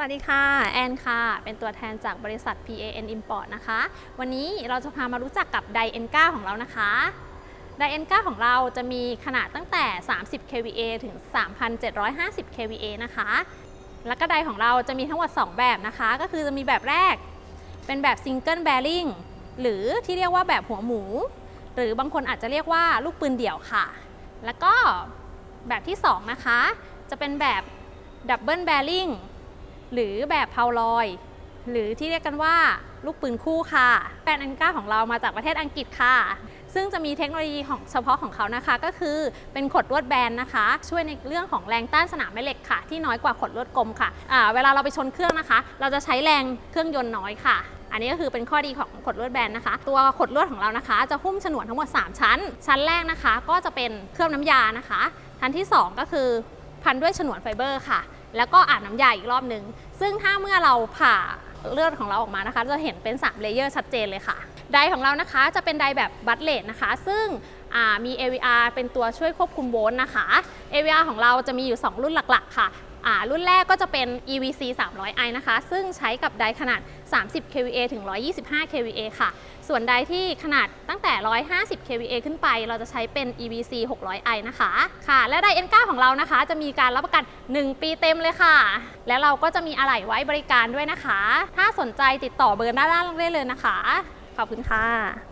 วัสดีค่ะ แอนค่ะ เป็นตัวแทนจากบริษัท PAN Import นะคะ วันนี้เราจะพามารู้จักกับได N9 ของเรานะคะได N9 ของเราจะมีขนาดตั้งแต่ 30 kVA ถึง 3,750 kVA นะคะ แล้วก็ไดของเราจะมีทั้งหมด 2 แบบนะคะ ก็คือจะมีแบบแรก เป็นแบบ Single Bearing หรือที่เรียกว่าแบบหัวหมู หรือบางคนอาจจะเรียกว่าลูกปืนเดี่ยวค่ะ แล้วก็แบบที่ 2 นะคะ จะเป็นแบบ Double Bearing หรือแบบเพาลอย หรือที่เรียกกันว่าลูกปืนคู่ค่ะแบรนด์อันก้าของเรามาจากประเทศอังกฤษค่ะ ซึ่งจะมีเทคโนโลยีของเฉพาะของเขานะคะ ก็คือเป็นขดลวดแบนนะคะ ช่วยในเรื่องของแรงต้านสนามแม่เหล็กค่ะ ที่น้อยกว่าขดลวดกลมค่ะอ่าเวลาเราไปชนเครื่องนะคะ เราจะใช้แรงเครื่องยนต์น้อยค่ะอันนี้ก็คือเป็นข้อดีของขดลวดแบนนะคะ ตัวขดลวดของเรานะคะ จะหุ้มฉนวนทั้งหมด 3 ชั้น ชั้นแรกนะคะ ก็จะเป็นเคลือบน้ำยานะคะชั้นที่ 2 ก็คือพันด้วยฉนวนไฟเบอร์ค่ะ แล้วก็อาบน้ำยาอีกรอบหนึ่งซึ่งถ้าเมื่อเราผ่าเลือดของเราออกมานะคะ จะเห็นเป็น 3 เลเยอร์ชัดเจนเลยค่ะ ไดของเรานะคะจะเป็นไดแบบบัตเลตนะคะ ซึ่งมี AVR เป็นตัวช่วยควบคุมโวลต์นะคะ AVR ของเราจะมีอยู่ 2 รุ่นหลัก ๆ ค่ะ รุ่นแรกก็จะเป็น EVC 300i นะคะ ซึ่งใช้กับไดขนาด 30 kVA ถึง 125 kVA ค่ะ ส่วนไดที่ขนาดตั้งแต่ 150 kVA ขึ้นไป เราจะใช้เป็น EVC 600i นะคะ ค่ะ และได N9 ของเรานะคะ จะมีการรับประกัน 1 ปีเต็มเลยค่ะ และเราก็จะมีอะไหล่ไว้บริการด้วยนะคะ ถ้าสนใจติดต่อเบอร์ด้านล่างได้เลยนะคะ ขอบคุณค่ะ